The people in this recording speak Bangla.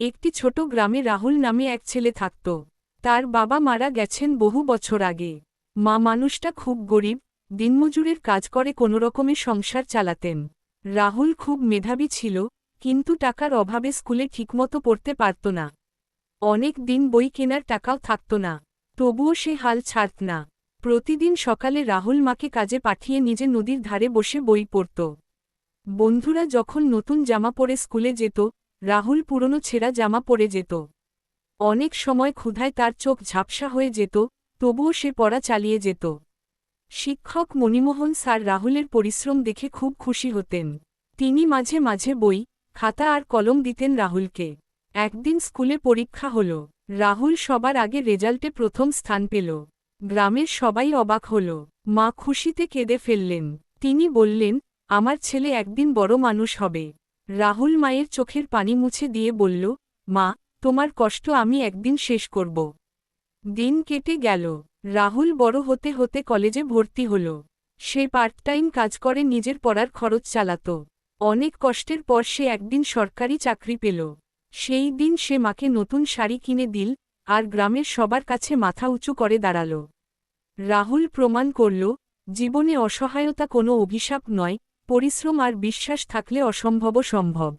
একটি ছোট গ্রামে রাহুল নামে এক ছেলে থাকত। তার বাবা মারা গেছেন বহু বছর আগে। মা মানুষটা খুব গরিব, দিনমজুরের কাজ করে কোনোরকমে সংসার চালাতেন। রাহুল খুব মেধাবী ছিল, কিন্তু টাকার অভাবে স্কুলে ঠিকমতো পড়তে পারত না। অনেক দিন বই কেনার টাকাও থাকত না। তবুও সে হাল ছাড়ত না। প্রতিদিন সকালে রাহুল মাকে কাজে পাঠিয়ে নিজে নদীর ধারে বসে বই পড়ত। বন্ধুরা যখন নতুন জামা পরে স্কুলে যেত রাহুল পুরনো ছেঁড়া জামা পরে যেত। অনেক সময় ক্ষুধায় তার চোখ ঝাপসা হয়ে যেত, তবুও সে পড়া চালিয়ে যেত। শিক্ষক মণিমোহন স্যার রাহুলের পরিশ্রম দেখে খুব খুশি হতেন। তিনি মাঝে মাঝে বই, খাতা আর কলম দিতেন রাহুলকে। একদিন স্কুলে পরীক্ষা হল। রাহুল সবার আগে রেজাল্টে প্রথম স্থান পেল। গ্রামের সবাই অবাক হল। মা খুশিতে কেঁদে ফেললেন। তিনি বললেন, আমার ছেলে একদিন বড় মানুষ হবে। রাহুল মায়ের চোখের পানি মুছে দিয়ে বলল, মা, তোমার কষ্ট আমি একদিন শেষ করব। দিন কেটে গেল। রাহুল বড় হতে হতে কলেজে ভর্তি হল। সে পার্ট টাইম কাজ করে, নিজের পড়ার খরচ চালাত। অনেক কষ্টের পর সে একদিন সরকারি চাকরি পেল। সেই দিন সে মাকে নতুন শাড়ি কিনে দিল আর গ্রামের সবার কাছে মাথা উঁচু করে দাঁড়াল। রাহুল প্রমাণ করল, জীবনে অসহায়তা কোনো অভিশাপ নয় পরিশ্রম আর বিশ্বাস থাকলে অসম্ভব সম্ভব।